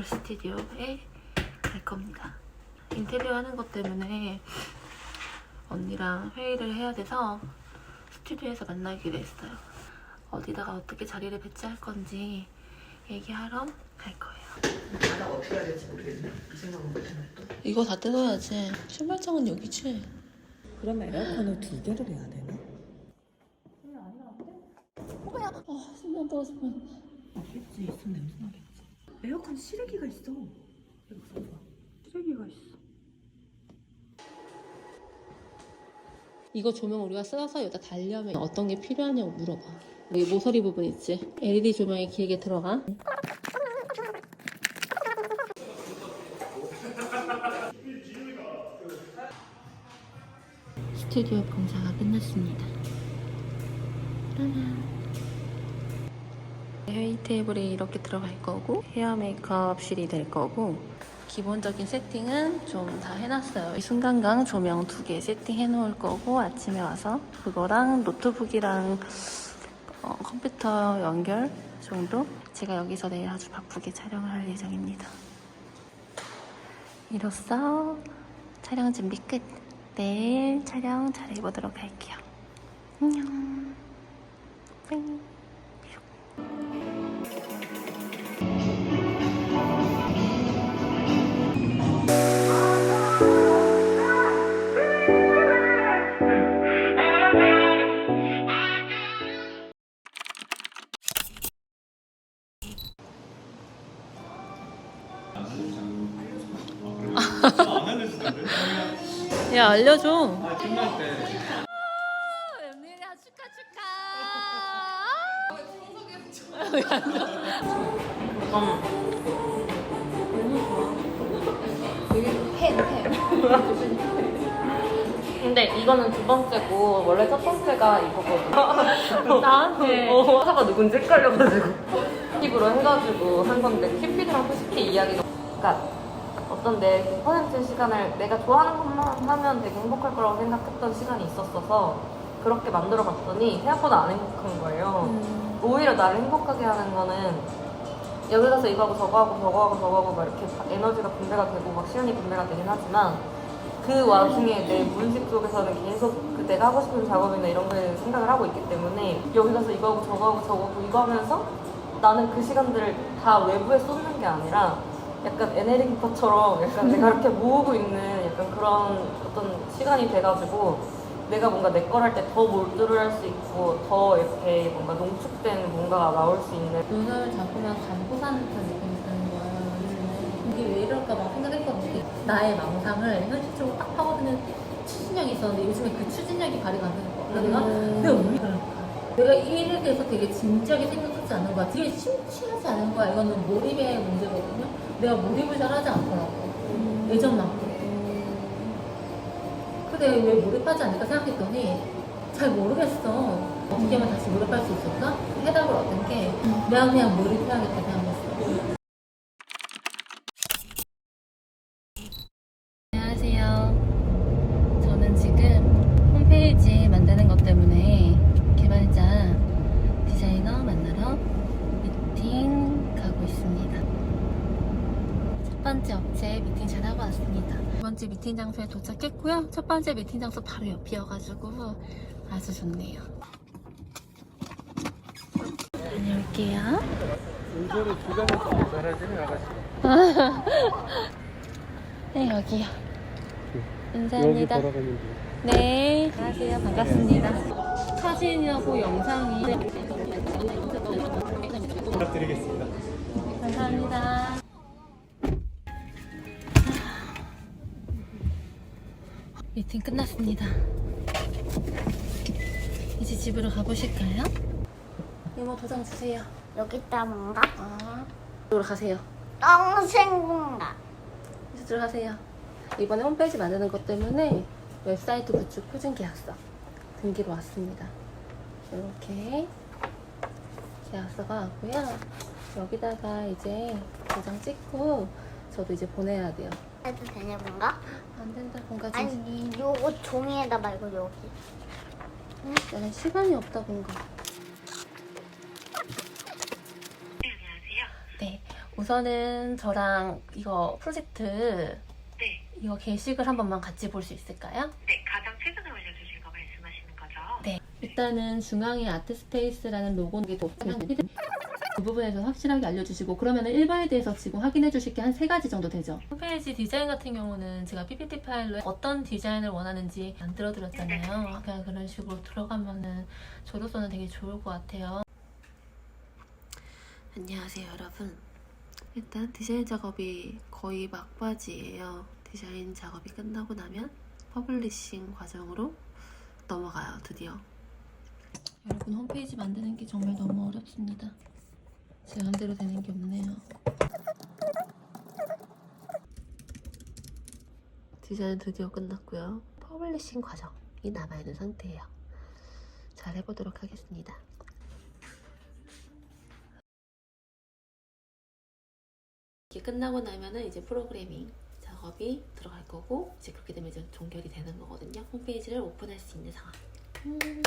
월 스튜디오에 갈 겁니다. 인테리어 하는 것 때문에 언니랑 회의를 해야 돼서 스튜디오에서 만나기로 했어요. 어디다가 어떻게 자리를 배치할 건지 얘기하러 갈 거예요. 바닥 어떻게 해야 될지 모르겠네. 이 생각은 못했네 또. 이거 다 뜯어야지. 신발장은 여기지. 그러면 에어컨을 두 개를 해야 되나? 뭐야? 아, 신발 떨어지면. 있겠지. 있으면 냄새 나겠지. 에어컨 실외기가 있어. 여기 봐봐. 실외기가 있어. 이거 조명 우리가 써서 여기다 달려면 어떤 게 필요하냐고 물어봐. 여기 모서리 부분 있지? LED 조명이 길게 들어가. 스튜디오 공사가 끝났습니다. 짜잔. 회의 테이블이 이렇게 들어갈 거고 헤어 메이크업실이 될 거고 기본적인 세팅은 좀 다 해놨어요. 이 순간강 조명 두 개 세팅해 놓을 거고 아침에 와서 그거랑 노트북이랑 어, 컴퓨터 연결 정도 제가 여기서 내일 아주 바쁘게 촬영을 할 예정입니다. 이로써 촬영 준비 끝. 내일 촬영 잘 해보도록 할게요. 안녕. 뿅. 야 알려줘. 끝날 때 웬일이야 축하 축하. 근데 이거는 두 번째고 원래 첫 번째가 이거거든. 나한테. 어, 사가 누군지 헷갈려가지고 팁으로 해가지고 한 건데 큐피드랑 솔직히 이야기가 그러니까 어떤 내 퍼센트 시간을 내가 좋아하는 것만 하면 되게 행복할 거라고 생각했던 시간이 있었어서 그렇게 만들어 봤더니 생각보다 안 행복한 거예요. 오히려 나를 행복하게 하는 거는 여기 가서 이거 하고 저거 하고 저거 하고 저거 하고 막 이렇게 다 에너지가 분배가 되고 막 시간이 분배가 되긴 하지만 그 와중에 내 무의식 속에서는 계속 그 내가 하고 싶은 작업이나 이런 거에 생각을 하고 있기 때문에 여기 가서 이거 하고 저거 하고 저거 하고 이거 하면서 나는 그 시간들을 다 외부에 쏟는 게 아니라 약간 에네르기파처럼 약간 내가 이렇게 모으고 있는 약간 그런 어떤 시간이 돼가지고 내가 뭔가 내 걸 할 때 더 몰두를 할 수 있고 더 이렇게 뭔가 농축된 뭔가가 나올 수 있는 눈을 잡으면 감고 사는 듯한 느낌이 드는 거야. 이게 왜 이럴까 막 생각했거든. 나의 망상을 현실적으로 딱 파고드는 추진력이 있었는데 요즘에 그 추진력이 발휘가 안 되는 거야. 내가 내가 왜 이럴까? 내가 이 일에 대해서 되게 진지하게 생각하지 않는 거야. 되게 심취하지 않은 거야. 이거는 몰입의 문제거든요. 내가 몰입을 잘 하지 않더라고. 예전만큼. 근데 왜 몰입하지 않을까 생각했더니 잘 모르겠어. 어떻게 하면 다시 몰입할 수 있을까? 해답을 얻은 게 내가 그냥 몰입해야겠다 생각했어. 안녕하세요. 저는 지금 홈페이지 만드는 것 때문에 개발자 디자이너 만나러 미팅 가고 있습니다. 첫 번째 업체 미팅 잘 하고 왔습니다. 두 번째 미팅 장소에 도착했고요. 첫 번째 미팅 장소 바로 옆이어가지고 아주 좋네요. 다녀올게요. 운전을 두 가지 잘하지는 아가씨 네, 여기요. 여기 감사합니다. 돼 네, 안녕하세요. 반갑습니다. 사진하고 영상이. 부탁드리겠습니다 감사합니다. 미팅 끝났습니다. 이제 집으로 가보실까요? 이모 도장 주세요. 여기다 뭔가? 아, 이쪽으로 가세요. 똥생군가 이제 들어가세요. 이번에 홈페이지 만드는 것 때문에 웹사이트 구축 표준 계약서 등기로 왔습니다. 이렇게 계약서가 왔고요. 여기다가 이제 도장 찍고 저도 이제 보내야 돼요. 해도 되냐 뭔가? 안 된다, 뭔가 좀 아니 요거 종이에다 말고 여기 나는 시간이 없다 뭔가. 네, 우선은 저랑 이거 프로젝트 네. 이거 게시글 한 번만 같이 볼 수 있을까요? 네, 가장 최근에 올려주신 거 말씀하시는 거죠? 네. 일단은 중앙에 아트스페이스라는 로고는 그 부분에서 확실하게 알려주시고 그러면 1번에 대해서 지금 확인해 주실 게 한 세 가지 정도 되죠? 홈페이지 디자인 같은 경우는 제가 PPT 파일로 어떤 디자인을 원하는지 만들어 드렸잖아요. 그냥 그런 식으로 들어가면은 저로서는 되게 좋을 것 같아요. 안녕하세요 여러분. 일단 디자인 작업이 거의 막바지예요. 디자인 작업이 끝나고 나면 퍼블리싱 과정으로 넘어가요 드디어. 여러분 홈페이지 만드는 게 정말 너무 어렵습니다. 제 맘대로 되는 게 없네요. 디자인 드디어 끝났고요. 퍼블리싱 과정이 남아있는 상태예요. 잘 해보도록 하겠습니다. 이게 끝나고 나면은 이제 프로그래밍 작업이 들어갈 거고 이제 그렇게 되면 이제 종결이 되는 거거든요. 홈페이지를 오픈할 수 있는 상황. 음.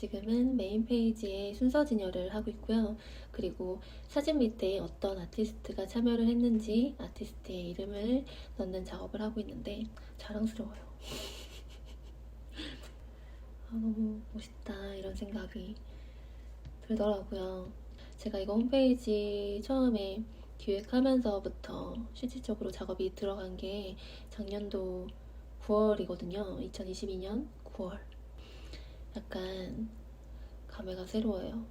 지금은 메인 페이지에 순서 진열을 하고 있고요. 그리고 사진 밑에 어떤 아티스트가 참여를 했는지 아티스트의 이름을 넣는 작업을 하고 있는데 자랑스러워요. 아, 너무 멋있다 이런 생각이 들더라고요. 제가 이거 홈페이지 처음에 기획하면서부터 실질적으로 작업이 들어간 게 작년도 9월이거든요. 2022년 9월. 약간 감회가 새로워요.